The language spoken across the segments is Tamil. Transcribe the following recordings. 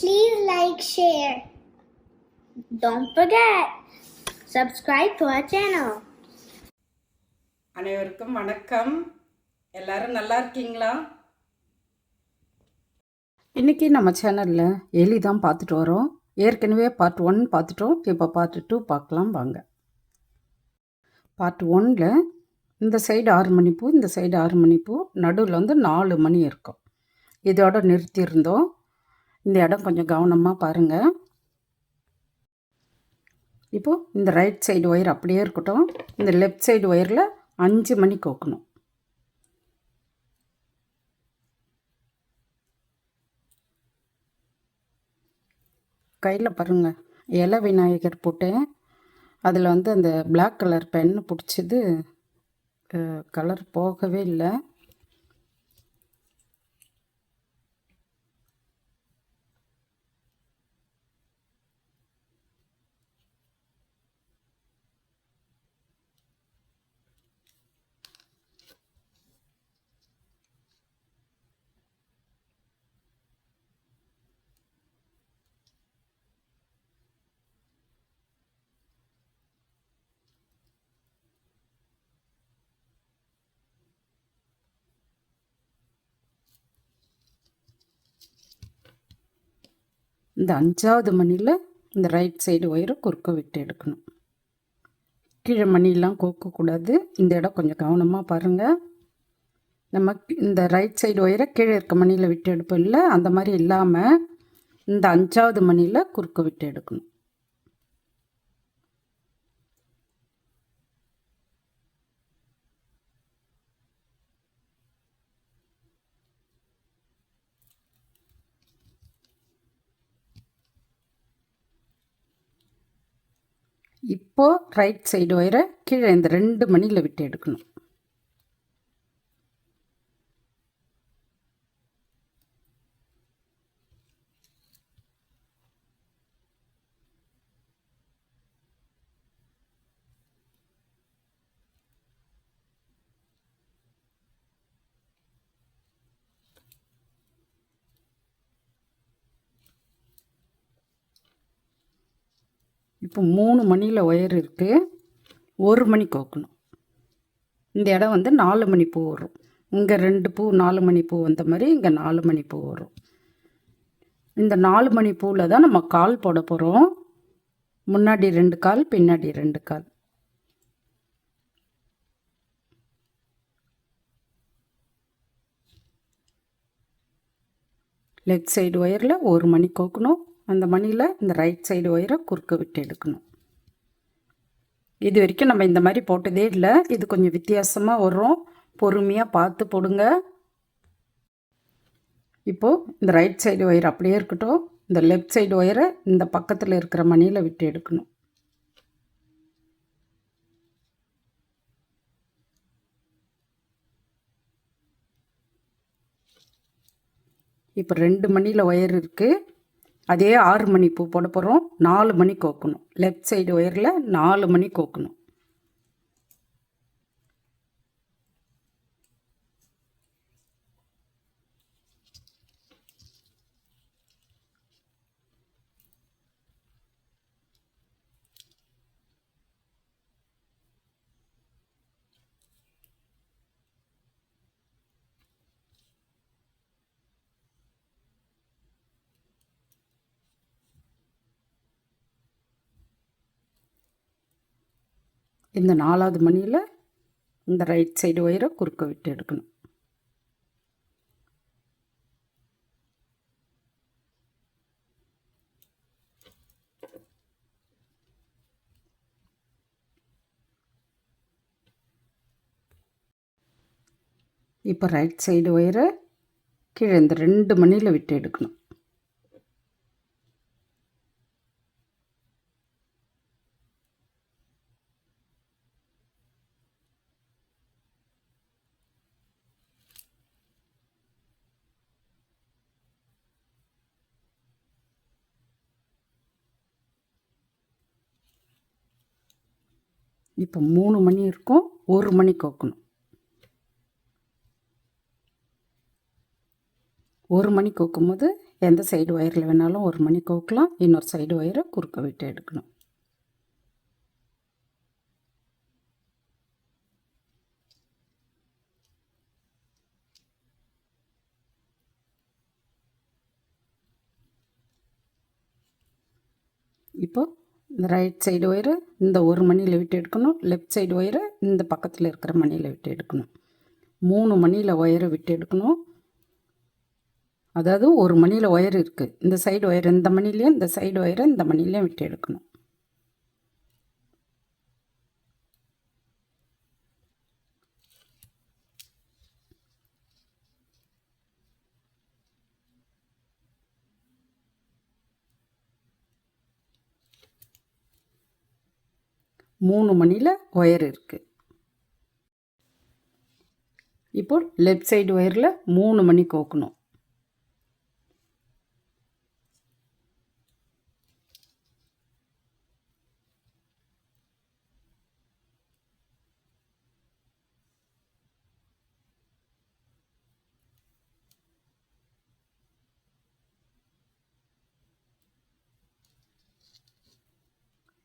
Please like, share. Don't forget, subscribe to our channel. அனைவருக்கும் வணக்கம். எல்லாரும் நல்லா இருக்கீங்களா? இன்றைக்கி நம்ம சேனலில் எலி தான் பார்த்துட்டு வரோம். ஏற்கனவே பார்ட் ஒன் பார்த்துட்டோம். இப்போ பார்ட் டூ பார்க்கலாம் வாங்க. பார்ட் ஒன்னில் இந்த சைடு ஆறு மணி பூ இந்த சைடு ஆறு மணி பூ நடுவில் வந்து நாலு மணி இருக்கும். இதோட நிறுத்தியிருந்தோம். இந்த இடம் கொஞ்சம் கவனமாக பாருங்கள் இப்போது இந்த ரைட் சைடு ஒயர் அப்படியே இருக்கட்டும். இந்த லெஃப்ட் சைடு ஒயரில் அஞ்சு மணி கோக்கணும். கையில் பாருங்கள் இலை விநாயகர் போட்டேன் அதில் வந்து அந்த பிளாக் கலர் பென்னு பிடிச்சது கலர் போகவே இல்லை. இந்த அஞ்சாவது மணியில் இந்த ரைட் சைடு ஒயரை குறுக்க விட்டு எடுக்கணும். கீழே மணிலாம் கோக்கக்கூடாது. இந்த இடம் கொஞ்சம் கவனமாக பாருங்கள் நம்ம இந்த ரைட் சைடு ஒயரை கீழே இருக்க மணியில் விட்டு எடுப்போம் இல்லை? அந்த மாதிரி இல்லாமல் இந்த அஞ்சாவது மணியில் குறுக்க விட்டு எடுக்கணும். இப்போது ரைட் சைடு ஒயரை கீழே இந்த ரெண்டு மணியில் விட்டு எடுக்கணும். இப்போ மூணு மணியில் ஒயர் இருக்குது ஒரு மணி கோக்கணும். இந்த இடம் வந்து நாலு மணி பூ வரும். இங்கே ரெண்டு பூ நாலு மணி பூ வந்த மாதிரி இங்கே நாலு மணி பூ வரும். இந்த நாலு மணி பூவில் தான் நம்ம கால் போட போகிறோம் முன்னாடி ரெண்டு கால் பின்னாடி ரெண்டு கால். லெஃப்ட் சைடு ஒயரில் ஒரு மணி கோக்கணும். அந்த மணியில் இந்த ரைட் சைடு ஒயரை குறுக்க விட்டு எடுக்கணும். இது வரைக்கும் நம்ம இந்த மாதிரி போட்டதே இல்லை. இது கொஞ்சம் வித்தியாசமாக வரும் பொறுமையாக பார்த்து போடுங்க. இப்போது இந்த ரைட் சைடு ஒயர் அப்படியே இருக்கட்டும். இந்த லெஃப்ட் சைடு ஒயரை இந்த பக்கத்தில் இருக்கிற மணியில் விட்டு எடுக்கணும். இப்போ ரெண்டு மணியில் ஒயர் இருக்குது அதே ஆறு மணி பூ போட போகிறோம் நாலு மணி கோக்கணும். லெஃப்ட் சைடு ஒயரில் நாலு மணி கோக்கணும். இந்த நாலாவது மணியில் இந்த ரைட் சைடு ஒயரை குறுக்க விட்டு எடுக்கணும். இப்போ ரைட் சைடு ஒயரை கீழே இந்த ரெண்டு மணியில் விட்டு எடுக்கணும். இப்போ மூணு மணி இருக்கும் ஒரு மணி கோக்கணும். ஒரு மணி கோக்கும்போது எந்த சைடு ஒயரில் வேணாலும் ஒரு மணி கோக்கலாம் இன்னொரு சைடு ஒயரை குறுக்க விட்டு எடுக்கணும். இப்போ இந்த ரைட் சைடு ஒயரு இந்த ஒரு மணியில் விட்டு எடுக்கணும். லெஃப்ட் சைடு ஒயரை இந்த பக்கத்தில் இருக்கிற மணியில் விட்டு எடுக்கணும். மூணு மணியில் ஒயரை விட்டு எடுக்கணும். அதாவது ஒரு மணியில் ஒயர் இருக்குது இந்த சைடு ஒயர் இந்த மணிலையும் இந்த சைடு ஒயரை இந்த மணிலையும் விட்டு எடுக்கணும். மூணு மணியில் ஒயர் இருக்குது இப்போ லெஃப்ட் சைடு ஒயரில் மூணு மணி கோக்கணும்.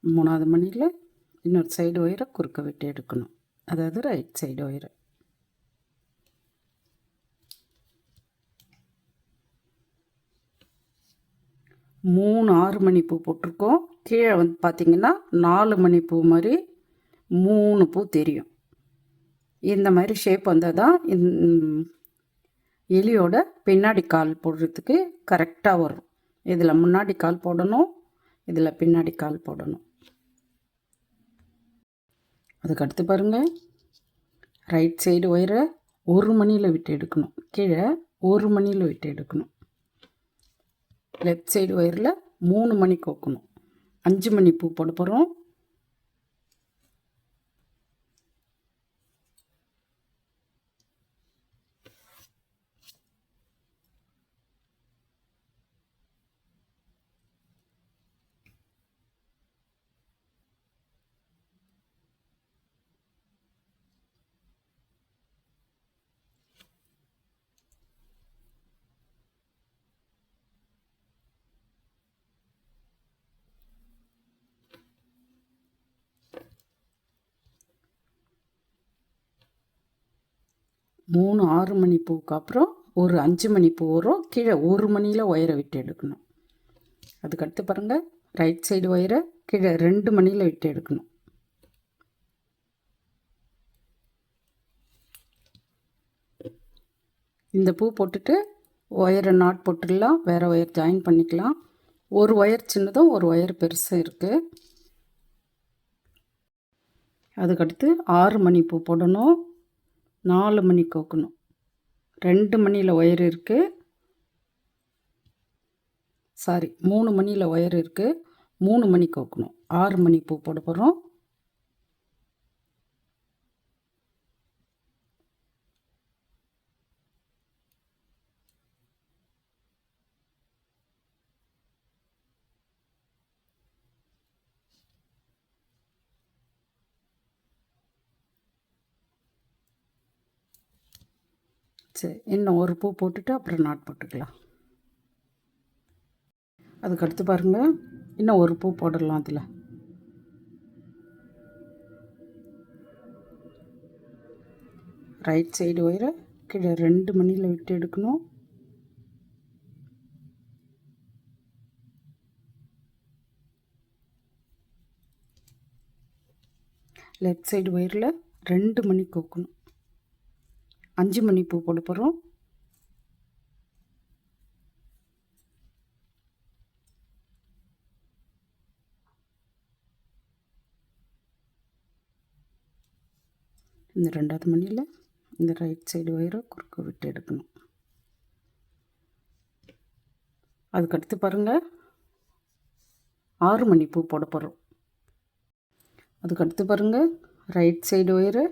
மூணாவது மணியில் இன்னொரு சைடு ஒயரை குறுக்க விட்டு எடுக்கணும். அதாவது ரைட் சைடு ஒயரை. மூணு ஆறு மணி பூ போட்டிருக்கோம். கீழே வந்து பார்த்திங்கன்னா நாலு மணி பூ மாதிரி மூணு பூ தெரியும். இந்த மாதிரி ஷேப் வந்தால் தான் எலியோட பின்னாடி கால் போடுறதுக்கு கரெக்டாக வரும். இதில் முன்னாடி கால் போடணும் இதில் பின்னாடி கால் போடணும். அதுக்கு அடுத்து பாருங்கள் ரைட் சைடு ஒயரை ஒரு மணியில் விட்டு எடுக்கணும். கீழே ஒரு மணியில் விட்டு எடுக்கணும். லெஃப்ட் சைடு ஒயரில் மூணு மணி கோக்கணும். அஞ்சு மணி பூ போட போகிறோம் மூணு ஆறு மணி பூவுக்கு அப்புறம் ஒரு அஞ்சு மணி பூ வரும் கீழே ஒரு மணியில் ஒயரை விட்டு எடுக்கணும். அதுக்கடுத்து பாருங்கள் ரைட் சைடு ஒயரை கீழே ரெண்டு மணியில் விட்டு எடுக்கணும். இந்த பூ போட்டுட்டு ஒயரை நாட் போட்டுடலாம் வேறு ஒயர் ஜாயின் பண்ணிக்கலாம். ஒரு ஒயர் சின்னதும் ஒரு ஒயர் பெருசும் இருக்குது அதுக்கடுத்து ஆறு மணி பூ போடணும். நாலு மணி கோக்கணும். ரெண்டு மணியில் ஒயர் இருக்குது சாரி மூணு மணியில் ஒயர் இருக்குது மூணு மணி கோக்கணும். ஆறு மணி பூ போட போகிறோம் சரி இன்னும் ஒரு பூ போட்டுட்டு அப்புறம் நாட் போட்டுக்கலாம். அதுக்கு அடுத்து பாருங்கள் இன்னும் ஒரு பூ போடலாம் அதில். ரைட் சைடு ஒயரை கீழே ரெண்டு மணியில் விட்டு எடுக்கணும். லெஃப்ட் சைடு ஒயரில் ரெண்டு மணி கோக்கணும். அஞ்சு மணி பூ போட போகிறோம் இந்த ரெண்டாவது மணியில் இந்த ரைட் சைடு ஒயரை குறுக்க விட்டு எடுக்கணும். அதுக்கடுத்து பாருங்கள் ஆறு மணி பூ போட போகிறோம் அதுக்கடுத்து பாருங்கள் ரைட் சைடு ஒயரை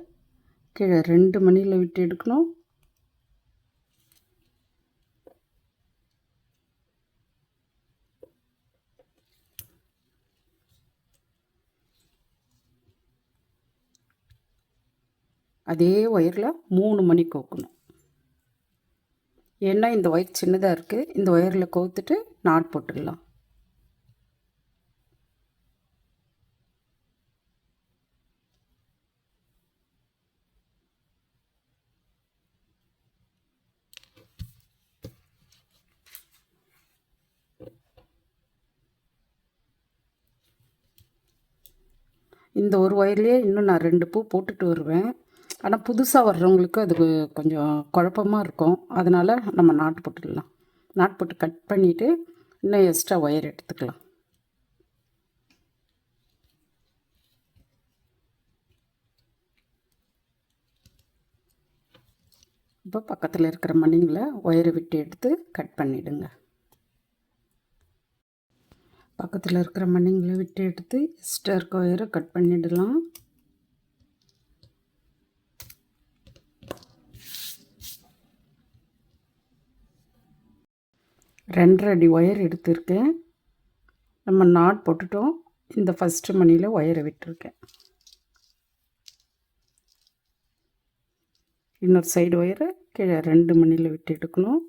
கீழே ரெண்டு மணியில் விட்டு எடுக்கணும். அதே ஒயரில் மூணு மணி கோக்கணும். ஏன்னா இந்த ஒயர் சின்னதாக இருக்குது இந்த ஒயரில் கோத்துட்டு நாட் போட்டுடலாம். இந்த ஒரு ஒயர்லேயே இன்னும் நான் ரெண்டு பூ போட்டுட்டு வருவேன். ஆனால் புதுசாக வர்றவங்களுக்கு அது கொஞ்சம் குழப்பமாக இருக்கும். அதனால் நம்ம நாட்டு போட்டுடலாம் நாட்டு போட்டு கட் பண்ணிவிட்டு இன்னும் எக்ஸ்ட்ரா ஒயர் எடுத்துக்கலாம். இப்போ பக்கத்தில் இருக்கிற மணிங்களை ஒயரை விட்டு எடுத்து கட் பண்ணிவிடுங்க பக்கத்தில் இருக்கிற மண்ணிங்களை விட்டு எடுத்து எக்ஸ்ட்ரா இருக்க ஒயரை கட் பண்ணிடலாம். ரெண்டரை அடி ஒயர் எடுத்திருக்கேன். நம்ம நாட் போட்டுட்டோம். இந்த ஃபஸ்ட்டு மணியில் ஒயரை விட்டுருக்கேன். இன்னொரு சைடு ஒயரை கீழே ரெண்டு மணியில் விட்டு எடுக்கணும்.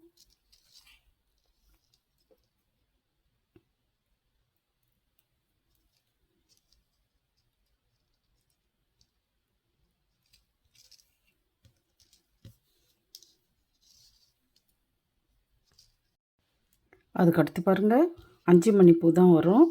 அதுக்கு அடுத்து பாருங்கள் அஞ்சு மணி பூ தான் வரும்.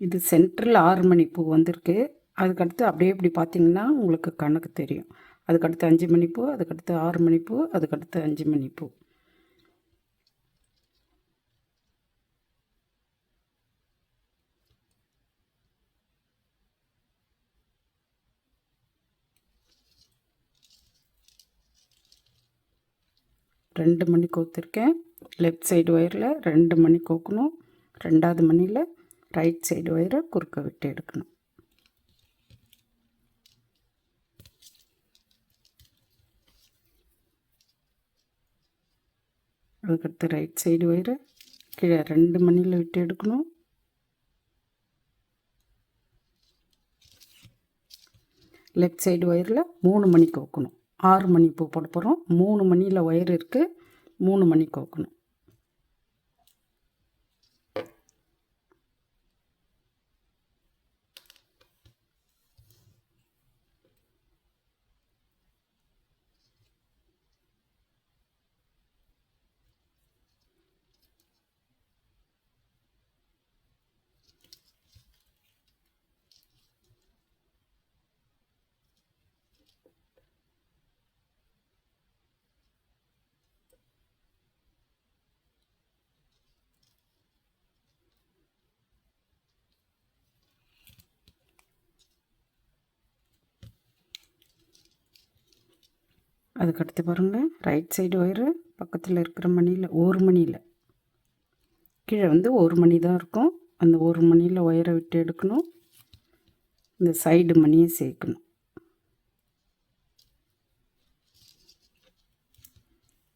இது சென்ட்ரல் ஆறு மணி பூ வந்திருக்கு அதுக்கடுத்து அப்படியே இப்படி பார்த்தீங்கன்னா உங்களுக்கு கணக்கு தெரியும். அதுக்கடுத்து அஞ்சு மணி பூ அதுக்கடுத்து ஆறு மணி பூ அதுக்கடுத்து அஞ்சு மணி பூ ரெண்டு மணி கோத்துருக்கேன். லெஃப்ட் சைடு ஒயரில் ரெண்டு மணி கோக்கணும். ரெண்டாவது மணியில் ரைட் சைடு ஒயரை குறுக்க விட்டு எடுக்கணும். அதுக்கடுத்து ரைட் சைடு ஒயரை கீழே ரெண்டு மணியில் விட்டு எடுக்கணும். லெஃப்ட் சைடு ஒயரில் மூணு மணிக்கு வைக்கணும் ஆறு மணி பூ போட போகிறோம் மூணு மணியில் ஒயர் இருக்குது மூணு மணி கோக்கணும். அதுக்கடுத்து பாருங்கள் ரைட் சைடு ஒயரு பக்கத்தில் இருக்கிற மணியில் ஒரு மணியில். கீழே வந்து ஒரு மணி தான் இருக்கும். அந்த ஒரு மணியில் ஒயரை விட்டு எடுக்கணும். இந்த சைடு மணியை சேர்க்கணும்.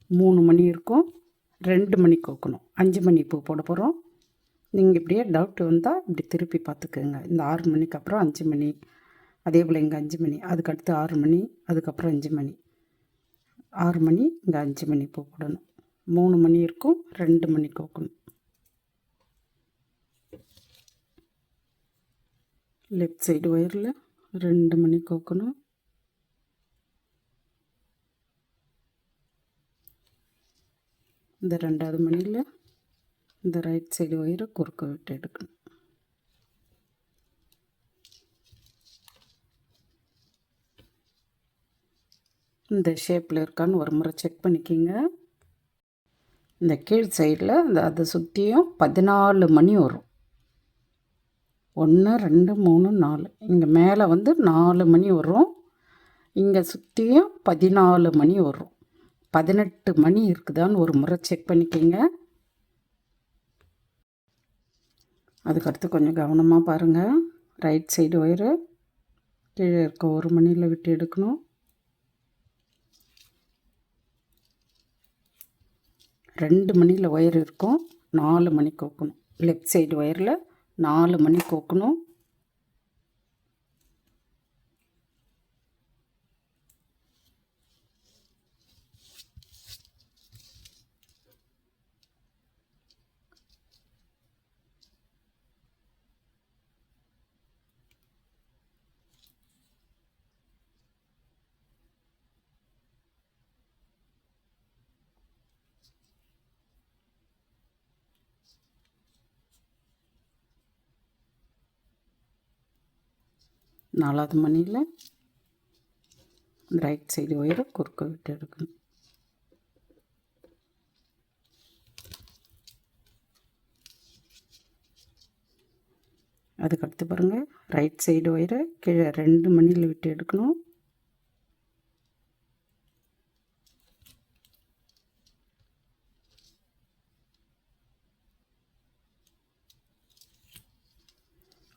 மூணு மணி இருக்கும். ரெண்டு மணி கோக்கணும். அஞ்சு மணி பூ போட போகிறோம் நீங்கள் இப்படியே டவுட் வந்தால் இப்படி திருப்பி பார்த்துக்கோங்க. இந்த ஆறு மணிக்கு அப்புறம் அஞ்சு மணி. அதே போல் இங்கே அஞ்சு மணி. அதுக்கடுத்து ஆறு மணி. அதுக்கப்புறம் அஞ்சு மணி. ஆறு மணி இங்கே அஞ்சு மணி பூ மூணு மணி இருக்கும் ரெண்டு மணி கோக்கணும் லெஃப்ட் சைடு ஒயரில் ரெண்டு மணி கோக்கணும் இந்த ரெண்டாவது மணியில் இந்த ரைட் சைடு ஒயரை குறுக்க விட்டு எடுக்கணும். இந்த ஷேப்பில் இருக்கான்னு ஒரு முறை செக் பண்ணிக்கிங்க. இந்த கீழ் சைடில் இந்த அதை சுற்றியும் பதினாலு மணி வரும். ஒன்று ரெண்டு மூணு நாலு. இங்கே மேலே வந்து நாலு மணி வரும். இங்கே சுற்றியும் பதினாலு மணி வரும். பதினெட்டு மணி இருக்குதான்னு ஒரு முறை செக் பண்ணிக்கிங்க. அதுக்கடுத்து கொஞ்சம் கவனமாக பாருங்கள் ரைட் சைடு ஒயரு கீழே இருக்க ஒரு மணியில் விட்டு எடுக்கணும். ரெண்டு மணியில் ஒயர் இருக்கும் நாலு மணி கோக்கணும் லெஃப்ட் சைடு ஒயரில் நாலு மணி கோக்கணும் நாலாவது மணியில் ரைட் சைடு ஒயரை குறுக்க விட்டு எடுக்கணும். அதுக்கடுத்து பாருங்கள் ரைட் சைடு ஒயரை கீழே ரெண்டு மணியில் விட்டு எடுக்கணும்.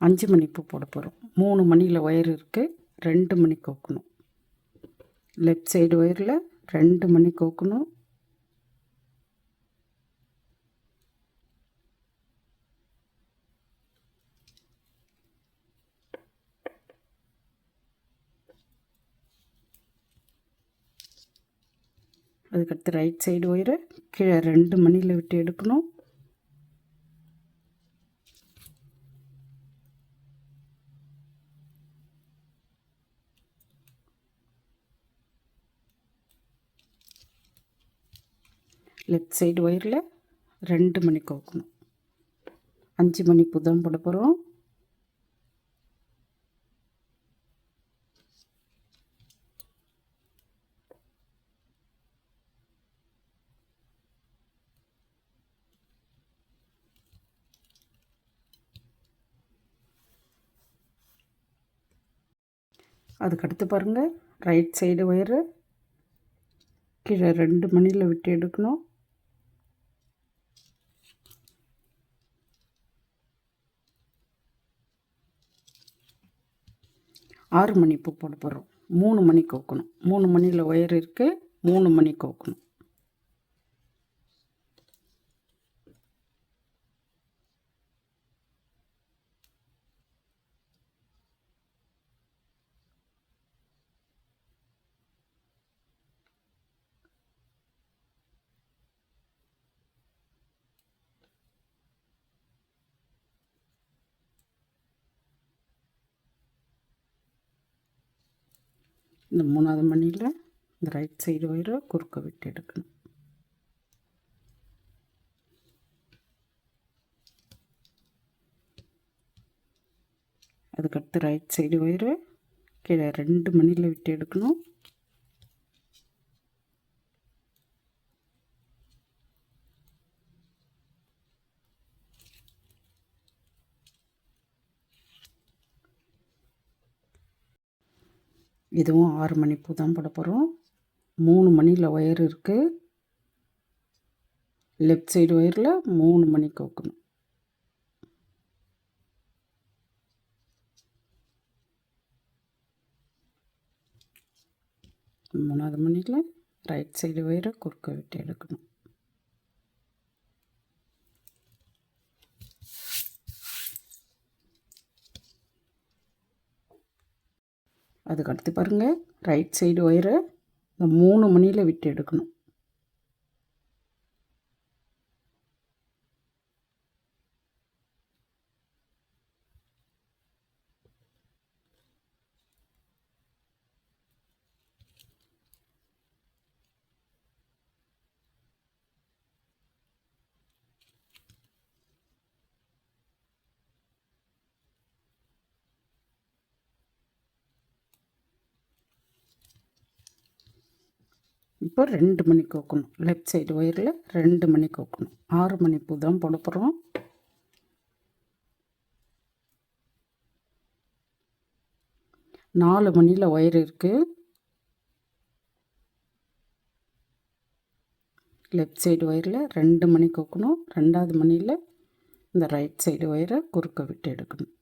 அஞ்சு மணி போட போகிறோம் மூணு மணியில் ஒயர் இருக்குது ரெண்டு மணி கோக்கணும். லெஃப்ட் சைடு ஒயரில் ரெண்டு மணி கோக்கணும். அதுக்கடுத்து ரைட் சைடு ஒயரை. கீழே ரெண்டு மணியில் விட்டு எடுக்கணும். லெஃப்ட் சைடு ஒயரில் ரெண்டு மணி கோக்கணும். அஞ்சு மணி புதம் போட போகிறோம் அதுக்கடுத்து பாருங்கள் ரைட் சைடு ஒயரு கீழே ரெண்டு மணியில் விட்டு எடுக்கணும். ஆறு மணி பூ போட போகிறோம் மூணு மணி கோக்கணும். மூணு மணியில் ஒயர் இருக்குது மூணு மணி கோக்கணும். இந்த மூணாவது மணியில் இந்த ரைட் சைடு ஒயரை குறுக்க விட்டு எடுக்கணும். அதுக்கடுத்து ரைட் சைடு ஒயரு கீழே ரெண்டு மணியில் விட்டு எடுக்கணும். இதுவும் ஆறு மணி பூ தான் போட போகிறோம் மூணு மணியில் ஒயர் இருக்குது லெஃப்ட் சைடு ஒயரில் மூணு மணி கோக்கணும் மூணாவது மணியில் ரைட் சைடு ஒயரை குறுக்க விட்டு எடுக்கணும். அதுக்கு அடுத்து பாருங்கள் ரைட் சைடு ஒயரை இந்த மூணு மணியில் விட்டு எடுக்கணும். இப்போ ரெண்டு மணி கோக்கணும். லெஃப்ட் சைடு ஒயரில் ரெண்டு மணி கோக்கணும். ஆறு மணி பூ தான் போட போகிறோம் நாலு மணியில் ஒயர் இருக்குது லெஃப்ட் சைடு ஒயரில் ரெண்டு மணி கோக்கணும். ரெண்டாவது மணியில் இந்த ரைட் சைடு ஒயரை குறுக்க விட்டு எடுக்கணும்.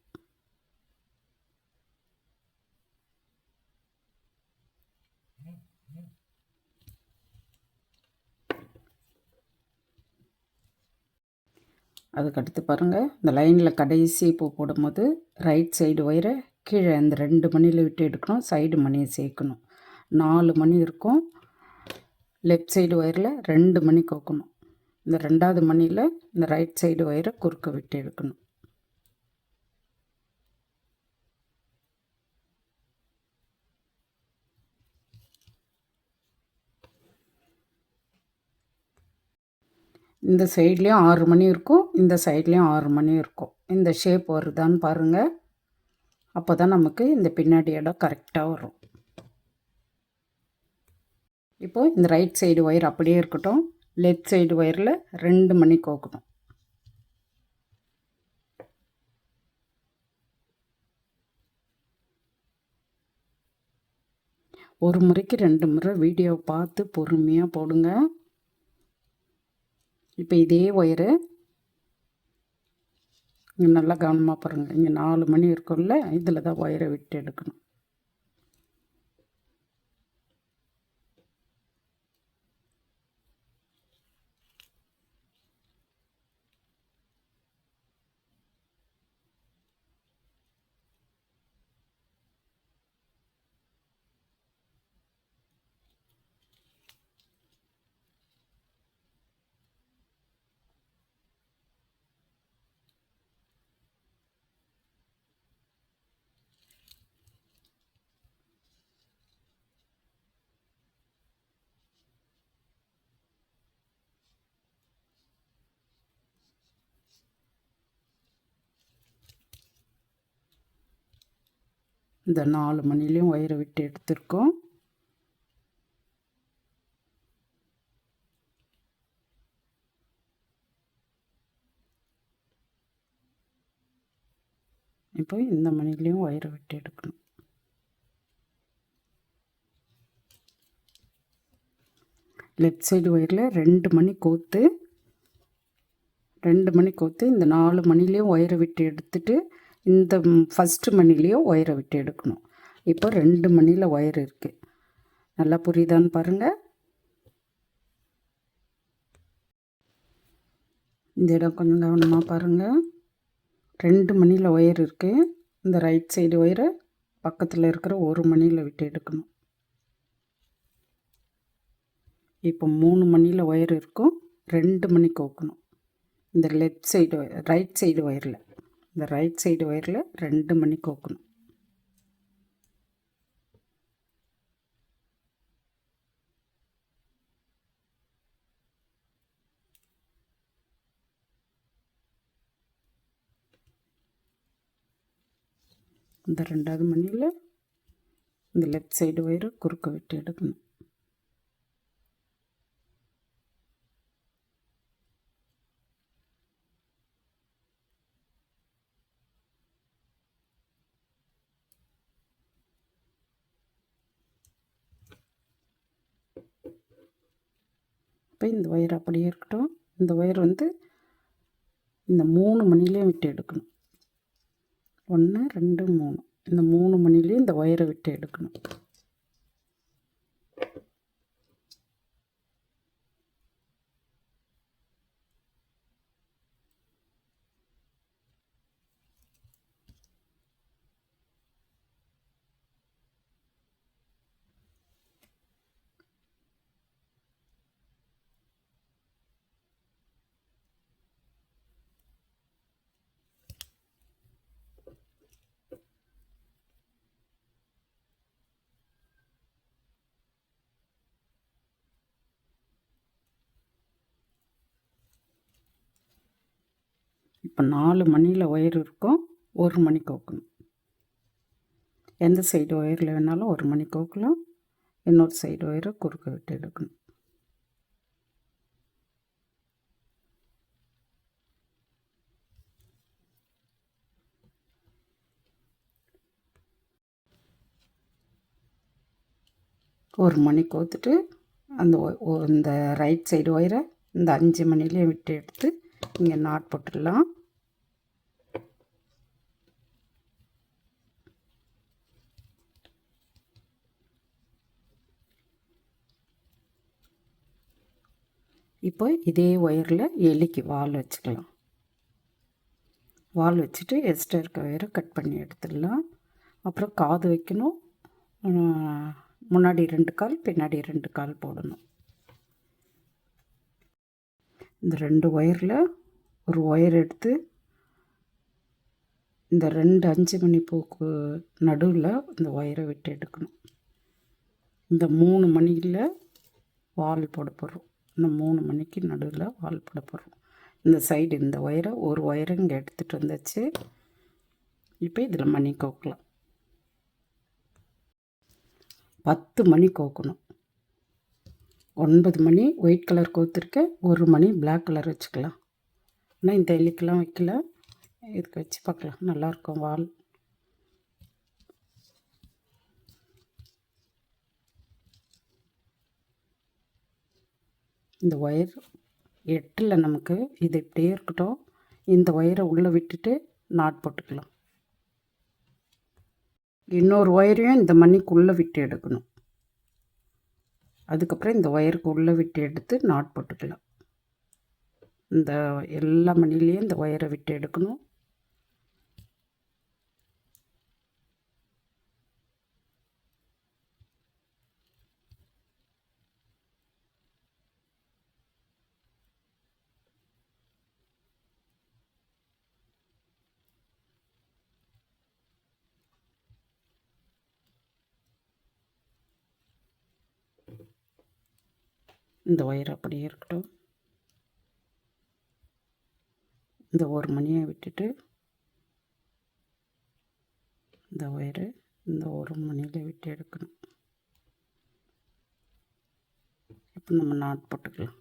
அதுக்கடுத்து பாருங்கள் இந்த லைனில் கடைசி பூ போடும்போது ரைட் சைடு ஒயரை கீழே அந்த ரெண்டு மணியில் விட்டு எடுக்கணும். சைடு மணியை சேர்க்கணும். நாலு மணி இருக்கும். லெஃப்ட் சைடு ஒயரில் ரெண்டு மணி கோக்கணும். இந்த ரெண்டாவது மணியில் இந்த ரைட் சைடு ஒயரை குறுக்க விட்டு எடுக்கணும். இந்த சைட்லேயும் ஆறு மணி இருக்கும் இந்த சைட்லேயும் ஆறு மணி இருக்கும். இந்த ஷேப் வருதான்னு பாருங்கள் அப்போ தான் நமக்கு இந்த பின்னாடி இடம் கரெக்டாக வரும். இப்போது இந்த ரைட் சைடு ஒயர் அப்படியே இருக்கட்டும். லெஃப்ட் சைடு ஒயரில் ரெண்டு மணி கோக்கணும். ஒரு முறைக்கு ரெண்டு முறை வீடியோ பார்த்து பொறுமையாக போடுங்க. இப்போ இதே ஒயரு. இங்கே நல்லா கவனமாக பாருங்கள் இங்கே நாலு மணி இருக்கும்ல இதில் தான் ஒயரை விட்டு எடுக்கணும். இந்த நாலு மணிலையும் ஒயரை விட்டு எடுத்திருக்கோம். இப்போ இந்த மணிலையும் ஒயரை விட்டு எடுக்கணும். லெஃப்ட் சைடு ஒயரில் ரெண்டு மணி கோத்து ரெண்டு மணி கோத்து இந்த நாலு மணிலையும் ஒயரை விட்டு எடுத்துட்டு இந்த ஃபஸ்ட்டு மணிலேயோ ஒயரை விட்டு எடுக்கணும். இப்போ ரெண்டு மணியில் ஒயர் இருக்குது நல்லா புரியுதான்னு பாருங்கள் இந்த இடம் கொஞ்சம் கவனமாக பாருங்கள் ரெண்டு மணியில் ஒயர் இருக்குது இந்த ரைட் சைடு ஒயரை பக்கத்தில் இருக்கிற ஒரு மணியில் விட்டு எடுக்கணும். இப்போ மூணு மணியில் ஒயர் இருக்கும். ரெண்டு மணி கோக்கணும் இந்த லெஃப்ட் சைடு ரைட் சைடு ஒயரில் இந்த ரைட் சைடு ஒயரில் ரெண்டு மணி கோக்கணும். இந்த ரெண்டாவது மணியில் இந்த லெஃப்ட் சைடு ஒயரை குறுக்க விட்டு எடுக்கணும். இப்போ இந்த ஒயர் அப்படியே இருக்கட்டும். இந்த ஒயர் வந்து இந்த மூணு மணிலையும் விட்டு எடுக்கணும். ஒன்று ரெண்டு மூணு. இந்த மூணு மணிலையும் இந்த ஒயரை விட்டு எடுக்கணும். இப்போ நாலு மணியில் ஒயர் இருக்கும் ஒரு மணி கோக்கணும். எந்த சைடு ஒயரில் வேணாலும் ஒரு மணி கோக்கலாம் இன்னொரு சைடு ஒயரை குறுக்க விட்டு எடுக்கணும். ஒரு மணி கோத்துட்டு அந்த ஒ- இந்த ரைட் சைடு ஒயரை இந்த அஞ்சு மணிலேயே விட்டு எடுத்து இங்கே நாட் போட்டுடலாம். இப்போ இதே ஒயரில் எலிக்கு வால் வச்சுக்கலாம். வால் வச்சுட்டு எக்ஸ்ட்ரா இருக்க ஒயரை கட் பண்ணி எடுத்துடலாம். அப்புறம் காது வைக்கணும். முன்னாடி ரெண்டு கால் பின்னாடி ரெண்டு கால் போடணும். இந்த ரெண்டு ஒயரில் ஒரு ஒயர் எடுத்து இந்த ரெண்டு அஞ்சு மணி பூக்கு நடுவில் இந்த ஒயரை விட்டு எடுக்கணும். இந்த மூணு மணியில் வால் போட போகிறோம் இந்த மூணு மணிக்கு நடுவில் வால் போட போகிறோம் இந்த சைடு இந்த ஒயரை ஒரு ஒயரை இங்கே எடுத்துகிட்டு வந்துச்சு. இப்போ இதில் மணி கோக்கலாம். பத்து மணி கோக்கணும். ஒன்பது மணி ஒயிட் கலர் கோத்துருக்கேன் ஒரு மணி பிளாக் கலர் வச்சுக்கலாம். ஆனால் இந்த எலிக்கெல்லாம் வைக்கல. இதுக்கு வச்சு பார்க்கலாம். நல்லாயிருக்கும் வால். இந்த ஒயர் எட்டில் நமக்கு இது இப்படியே இருக்கட்டும். இந்த ஒயரை உள்ளே விட்டுட்டு நாட் போட்டுக்கலாம். இன்னொரு ஒயரையும் இந்த மணிக்குள்ளே விட்டு எடுக்கணும். அதுக்கப்புறம் இந்த ஒயருக்கு உள்ளே விட்டு எடுத்து நாட் போட்டுக்கலாம். இந்த எல்லா மணிலையும் இந்த ஒயரை விட்டு எடுக்கணும். இந்த ஒயர் அப்படியே இருக்கட்டும். இந்த ஒரு மணியை விட்டுட்டு இந்த ஒயரு இந்த ஒரு மணியில் விட்டு எடுக்கணும். இப்போ நம்ம நாட் போட்டுக்கலாம்.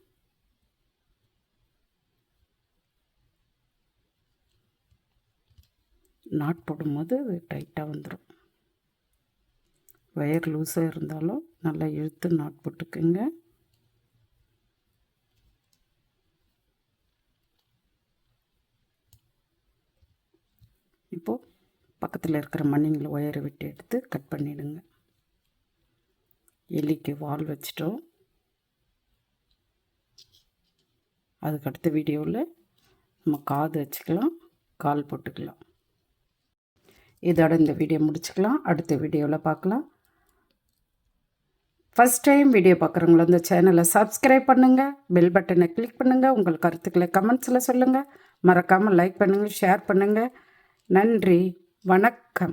நாட் போடும்போது அது டைட்டாக வந்துடும் ஒயர் லூஸாக இருந்தாலும் நல்லா இழுத்து நாட் போட்டுக்குங்க இப்போது பக்கத்தில் இருக்கிற மண்ணிங்களை ஒயரை விட்டு எடுத்து கட் பண்ணிவிடுங்க எலிக்கு வால் வச்சிட்டோம். அதுக்கடுத்த வீடியோவில் நம்ம காது வச்சுக்கலாம் கால் போட்டுக்கலாம். இதோட இந்த வீடியோ முடிச்சுக்கலாம். அடுத்த வீடியோவில் பார்க்கலாம். ஃபஸ்ட் டைம் வீடியோ பார்க்குறவங்கள இந்த சேனலை சப்ஸ்கிரைப் பண்ணுங்கள் பெல் பட்டனை கிளிக் பண்ணுங்கள் உங்கள் கருத்துக்களை கமெண்ட்ஸில் சொல்லுங்கள் மறக்காமல் லைக் பண்ணுங்கள் ஷேர் பண்ணுங்கள் நன்றி. வணக்கம்.